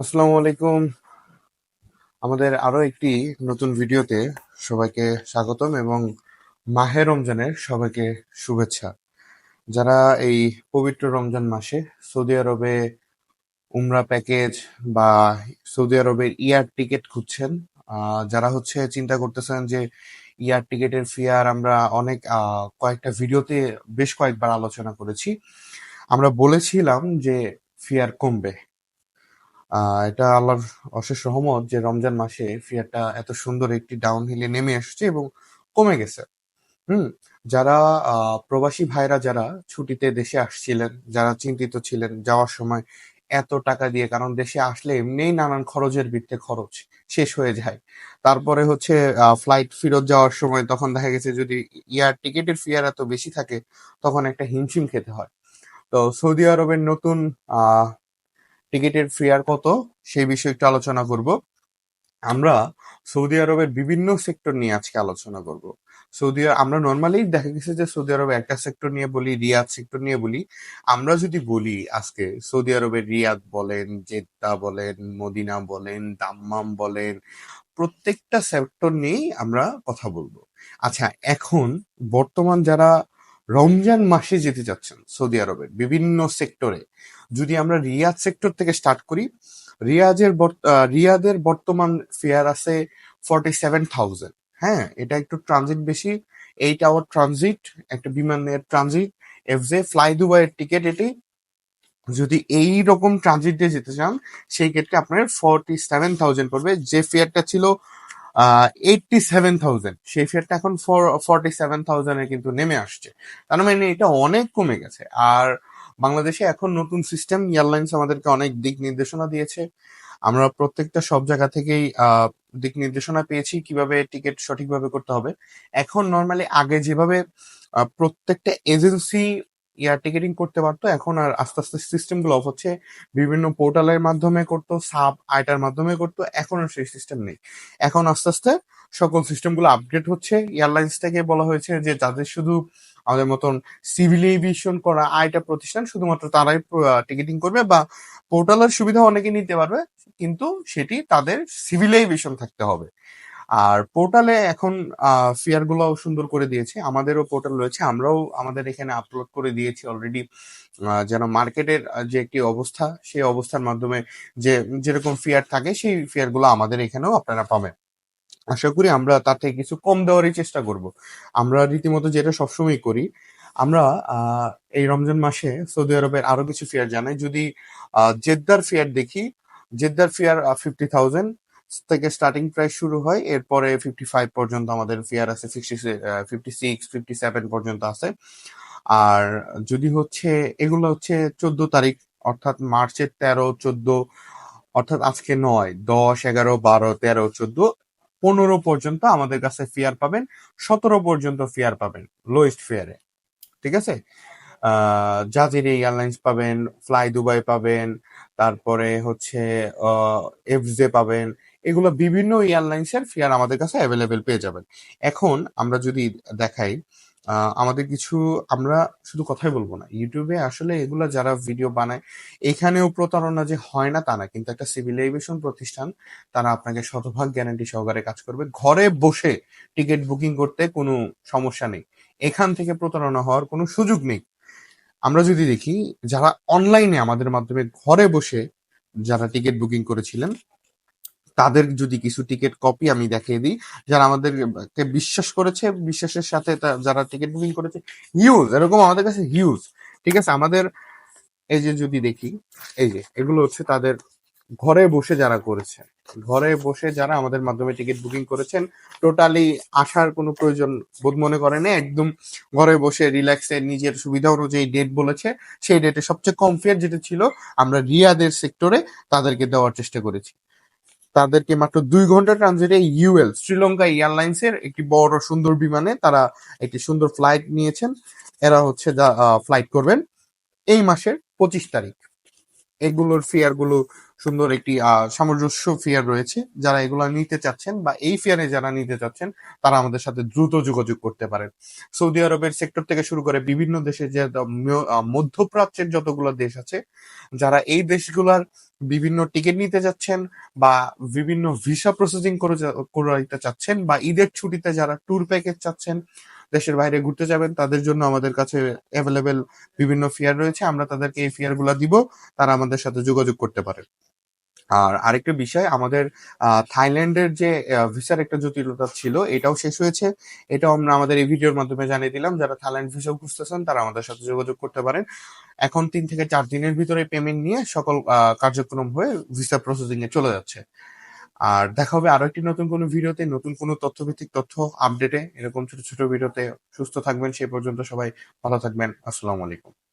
আসসালামু আলাইকুম। আমাদের আরও একটি নতুন ভিডিওতে সবাইকে স্বাগতম এবং মাহে রমজানের সবাইকে শুভেচ্ছা। যারা এই পবিত্র রমজান মাসে সৌদি আরবে উমরা প্যাকেজ বা সৌদি আরবের ইয়ার টিকিট খুঁজছেন যারা হচ্ছে চিন্তা করতেছেন যে ইয়ার টিকিটের ফিয়ার আমরা অনেক কয়েকটা ভিডিওতে বেশ কয়েকবার আলোচনা করেছি। আমরা বলেছিলাম যে ফিয়ার কমবে। এটা আল্লাহর অশেষ রহমত যে রমজান মাসে ফিয়ারটা এত সুন্দর একটি ডাউন হিলে নেমে আসছে এবং কমে গেছে। হুম, যারা প্রবাসী ভাইরা যারা ছুটিতে দেশে আসছিলেন, যারা চিন্তিত ছিলেন যাওয়ার সময় এত টাকা দিয়ে, কারণ দেশে আসলে এমনিই নানান খরচের বৃত্তে খরচ শেষ হয়ে যায়। তারপরে হচ্ছে ফ্লাইট ফেরত যাওয়ার সময় তখন দেখা গেছে যদি ইয়ার টিকিটের ফিয়ার এত বেশি থাকে, তখন একটা হিমশিম খেতে হয়। তো সৌদি আরবের নতুন টিকিটের ফেয়ার কত? সেই বিষয়ে একটু আলোচনা করব। আমরা সৌদি আরবের বিভিন্ন সেক্টর নিয়ে আজকে আলোচনা করব। সৌদি আমরা নর্মালি দেখা গেছে যে সৌদি আরবে একটা সেক্টর নিয়ে বলি, রিয়াদ সেক্টর নিয়ে বলি। আমরা যদি বলি আজকে সৌদি আরবের রিয়াদ বলেন, জেদ্দা বলেন, মদিনা বলেন, দাম্মাম বলেন, প্রত্যেকটা সেক্টর নিয়েই আমরা কথা বলব। আচ্ছা এখন বর্তমান যারা রমজান মাসে যেতে যাচ্ছেন সৌদি আরবের বিভিন্ন সেক্টরে। যদি আমরা রিয়াদ সেক্টর থেকে স্টার্ট করি, রিয়াজের রিয়াদের বর্তমান ফেয়ার আছে ফর্টি সেভেন থাউজেন্ড হ্যাঁ এটা একটু ট্রানজিট বেশি এইট আওয়ার ট্রানজিট একটা বিমানের ট্রানজিট এফ জে ফ্লাই দুবাইয়ের টিকিট এটি। যদি এই রকম ট্রানজিট দিয়ে যেতে চান, সেই ক্ষেত্রে আপনার ফর্টি সেভেন থাউজেন্ড পড়বে। যে ফেয়ারটা ছিল এইটটি সেভেন থাউজেন্ড সেই ফেয়ারটা এখন ফর্টি সেভেন থাউজেন্ডে কিন্তু নেমে আসছে। তার মানে এটা অনেক কমে গেছে। আর বাংলাদেশে এখন নতুন সিস্টেম এয়ারলাইন্স আমাদেরকে অনেক দিক নির্দেশনা দিয়েছে। আমরা প্রত্যেকটা সব জায়গা থেকেই দিক নির্দেশনা পেয়েছি কীভাবে টিকিট সঠিকভাবে করতে হবে। এখন নর্মালি আগে যেভাবে প্রত্যেকটা এজেন্সি এয়ার টিকেটিং করতে পারতো। এখন আর আস্তে আস্তে সিস্টেমগুলো অফ হচ্ছে। বিভিন্ন পোর্টালের মাধ্যমে করতো সাব আইটার মাধ্যমে করতো। এখন আর সেই সিস্টেম নেই। এখন আস্তে আস্তে সকল সিস্টেমগুলো আপডেট হচ্ছে। এয়ারলাইন্স থেকে বলা হয়েছে যে, যাদের শুধু আমাদের মতন সিভিল এভিয়েশন করা আইটা প্রতিষ্ঠান, শুধুমাত্র তারাই টিকিটিং করবে বা পোর্টালের সুবিধা অনেকে নিতে পারবে। কিন্তু সেটি তাদের সিভিল এভিয়েশন থাকতে হবে। আর পোর্টালে এখন ফেয়ারগুলো সুন্দর করে দিয়েছে। আমাদেরও পোর্টাল রয়েছে। আমরাও আমাদের এখানে আপলোড করে দিয়েছি অলরেডি যেন মার্কেটের যে একটি অবস্থা, সেই অবস্থার মাধ্যমে যে, যেরকম ফিয়ার থাকে, সেই ফেয়ারগুলো আমাদের এখানেও আপনারা পাবেন। আশা করি আমরা তার থেকে কিছু কম দেওয়ারই চেষ্টা করব। আমরা রীতিমতো যেটা সবসময় করি, আমরা এই রমজান মাসে সৌদি আরবের আরও কিছু ফেয়ার জানাই। যদি জেদ্দার ফেয়ার দেখি, জেদ্দার ফেয়ার ফিফটি থাউজেন্ড থেকে স্টার্টিং প্রাইস শুরু হয়, এরপরে ফিফটি ফাইভ পর্যন্ত আমাদের ফেয়ার আছে fifty fifty six fifty seven পর্যন্ত আছে। আর যদি হচ্ছে, এগুলো হচ্ছে চোদ্দ তারিখ, অর্থাৎ মার্চের তেরো, চোদ্দ, অর্থাৎ আজকে নয়, দশ, এগারো, বারো, তেরো, চোদ্দ, পনেরো পর্যন্ত আমাদের কাছে ফেয়ার পাবেন, সতেরো পর্যন্ত ফেয়ার পাবেন লোয়েস্ট ফেয়ারে ঠিক আছে? জাজির এয়ারলাইন্স পাবেন ফ্লাই দুবাই পাবেন, তারপরে হচ্ছে এফজে পাবেন এগুলো বিভিন্ন এয়ারলাইন্সের ফেয়ার আমাদের কাছে অ্যাভেলেবেল পেয়ে যাবেন। এখন আমরা যদি দেখাই আমাদের কিছু, আমরা শুধু কথাই বলব না, ইউটিউবে আসলে এগুলো যারা ভিডিও বানায়, এখানেও প্রতারণা যে হয় না তা না, কিন্তু একটা সিভিল এভিয়েশন প্রতিষ্ঠান, তারা আপনাকে শতভাগ গ্যারান্টি সহকারে কাজ করবে। ঘরে বসে টিকিট বুকিং করতে কোনো সমস্যা নেই। এখান থেকে প্রতারণা হওয়ার কোনো সুযোগ নেই। আমরা যদি দেখি, যারা অনলাইনে আমাদের মাধ্যমে ঘরে বসে যারা টিকিট বুকিং করেছিলেন তাদের যদি কিছু টিকিট কপি আমি দেখিয়ে দিই, যারা আমাদেরকে বিশ্বাস করেছে, বিশ্বাসের সাথে যারা টিকিট বুকিং করেছে হিউজ এরকম আমাদের কাছে হিউজ ঠিক আছে? আমাদের, এই যে যদি দেখি, এই যে, এগুলো হচ্ছে তাদের ঘরে বসে যারা করেছে, ঘরে বসে যারা আমাদের মাধ্যমে টিকিট বুকিং করেছেন টোটালি আসার কোনো প্রয়োজন বোধ মনে করে না, একদম ঘরে বসে রিল্যাক্সে নিজের সুবিধা অনুযায়ী ডেট বলেছে, সেই ডেটে সবচেয়ে কম ফেয়ার যেটা ছিল, আমরা রিয়াদের সেক্টরে তাদেরকে দেওয়ার চেষ্টা করেছি। তাদেরকে মাত্র দুই ঘণ্টা ট্রানজিটে ইউএল শ্রীলঙ্কা এয়ারলাইন্সের একটি বড় সুন্দর বিমানে তারা একটি সুন্দর ফ্লাইট নিয়েছেন। এরা হচ্ছে যা ফ্লাইট করবেন এই মাসের পঁচিশ তারিখ। এগুলোর ফেয়ারগুলো সুন্দর একটি সামঞ্জস্য ফেয়ার রয়েছে। যারা এগুলো নিতে চাচ্ছেন বা এই ফেয়ারে যারা নিতে চাচ্ছেন, তারা আমাদের সাথে দ্রুত যোগাযোগ করতে পারেন। সৌদি আরবের সেক্টর থেকে শুরু করে বিভিন্ন দেশে যে মধ্যপ্রাচ্যের যতগুলো দেশ আছে, যারা এই দেশগুলোর বিভিন্ন টিকিট নিতে যাচ্ছেন বা বিভিন্ন ভিসা প্রসেসিং করে চাচ্ছেন বা ঈদের ছুটিতে যারা ট্যুর প্যাকেজ চাচ্ছেন, দেশের বাইরে ঘুরতে যাবেন, তাদের জন্য আমাদের কাছে অ্যাভেলেবেল বিভিন্ন ফেয়ার রয়েছে। আমরা তাদেরকে এই ফেয়ারগুলা দিব, তারা আমাদের সাথে যোগাযোগ করতে পারে আর আরেকটা বিষয়, আমাদের থাইল্যান্ডের যে ভিসার একটা জটিলতা ছিল, এটাও শেষ হয়েছে। এটাও আমরা আমাদের এই ভিডিওর মাধ্যমে জানিয়ে দিলাম, যারা থাইল্যান্ড ভিসা খুঁজতেছেন তারা আমাদের সাথে যোগাযোগ করতে পারেন। এখন তিন থেকে চার দিনের ভিতরে পেমেন্ট নিয়ে সকল কার্যক্রম হয়ে ভিসা প্রসেসিং এ চলে যাচ্ছে। আর দেখা হবে আরও একটি নতুন কোনো ভিডিওতে, নতুন কোনো তথ্যভিত্তিক তথ্য আপডেটে এরকম ছোট ছোট ভিডিওতে সুস্থ থাকবেন, সেই পর্যন্ত সবাই ভালো থাকবেন। আসসালামু আলাইকুম।